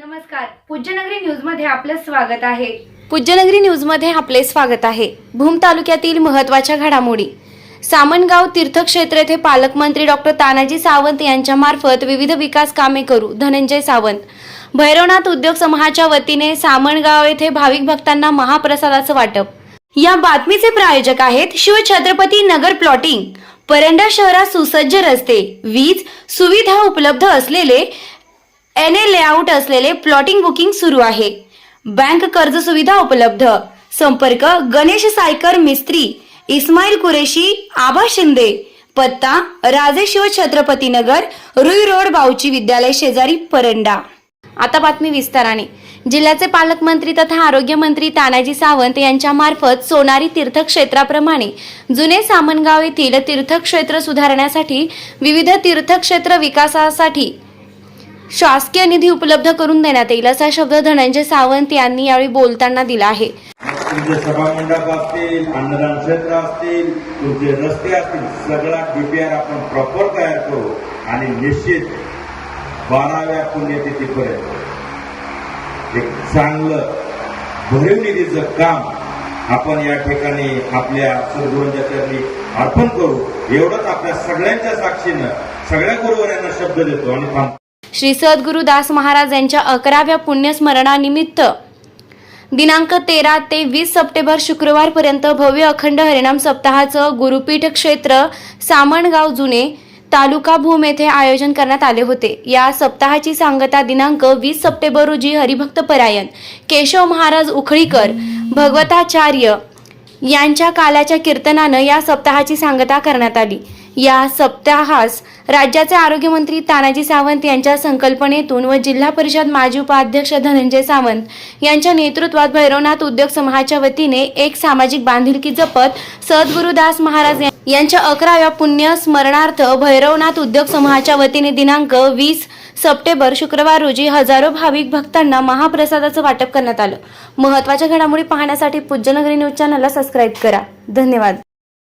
नमस्कार. पूज्यनगरी न्यूजमध्ये आपलं स्वागत आहे. पूज्यनगरी न्यूजमध्ये आपले स्वागत आहे. भूम तालुक्यातील महत्त्वाच्या घडामोडी. सामनगाव तीर्थक्षेत्र येथे पालकमंत्री डॉक्टर तानाजी सावंत यांच्या मार्फत विविध विकास कामे करू धनंजय सावंत. भैरवनाथ उद्योग समूहाच्या वतीने सामनगाव येथे भाविक भक्तांना महाप्रसादाचं वाटप. या बातमीचे प्रायोजक आहेत शिवछत्रपती नगर प्लॉटिंग. परंडा शहरात सुसज्ज रस्ते वीज सुविधा उपलब्ध असलेले एन ए लेआउट असलेले प्लॉटिंग बुकिंग सुरू आहे. बँक कर्ज सुविधा उपलब्ध. संपर्क गणेश सायकर मिस्त्री इस्माईल कुरेशी आबा शिंदे पत्ता राजेशिव छत्रपती नगर रुई रोड बाऊची विद्यालय शेजारी परंडा. आता बातमी विस्ताराने. जिल्ह्याचे पालकमंत्री तथा आरोग्यमंत्री तानाजी सावंत यांच्या मार्फत सोनारी तीर्थक्षेत्राप्रमाणे जुने सामनगाव येथील तीर्थक्षेत्र सुधारण्यासाठी विविध तीर्थक्षेत्र विकासासाठी शासकीय निधी उपलब्ध करून देण्यात येईल असा शब्द धनंजय सावंत यांनी यावेळी बोलताना दिला आहे. तुमचे सभामंडप असतील अन्नदान क्षेत्र असतील तुमचे रस्ते असतील सगळा डीपीआर आपण प्रॉपर तयार करू आणि निश्चित बाराव्या पुण्यतिथीपर्यंत एक चांगलं भरीव निधीचं काम आपण या ठिकाणी आपल्या सद्गुरूंच्या चरणी अर्पण करू. एवढंच आपल्या सगळ्यांच्या साक्षीनं सगळ्या गुरुवारांना शब्द देतो आणि थांबतो. श्री सद्गुरु दास महाराज यांच्या अकराव्या पुण्यस्मरणानिमित्त दिनांक तेरा ते वीस सप्टेंबर शुक्रवारपर्यंत भव्य अखंड हरिनाम सप्ताहाचं गुरुपीठ क्षेत्र सामणगाव जुने तालुका भूम येथे आयोजन करण्यात आले होते. या सप्ताहाची सांगता दिनांक वीस सप्टेंबर रोजी हरिभक्त परायण केशव महाराज उखळीकर भगवताचार्य यांच्या कालाच्या कीर्तनानं या सप्ताहाची सांगता करण्यात आली. या सप्ताहास राज्याचे आरोग्यमंत्री तानाजी सावंत यांच्या संकल्पनेतून व जिल्हा परिषद माजी उपाध्यक्ष धनंजय सावंत यांच्या नेतृत्वात भैरवनाथ उद्योग समूहाच्या वतीने एक सामाजिक बांधिलकी जपत सद्गुरुदास महाराज यांच्या अकराव्या पुण्य स्मरणार्थ भैरवनाथ उद्योग समूहाच्या वतीने दिनांक वीस सप्टेंबर शुक्रवार रोजी हजारो भाविक भक्तांना महाप्रसादाचं वाटप करण्यात आलं. महत्त्वाच्या घडामोडी पाहण्यासाठी पूज्यनगरी न्यूज चॅनलला सबस्क्राईब करा. धन्यवाद.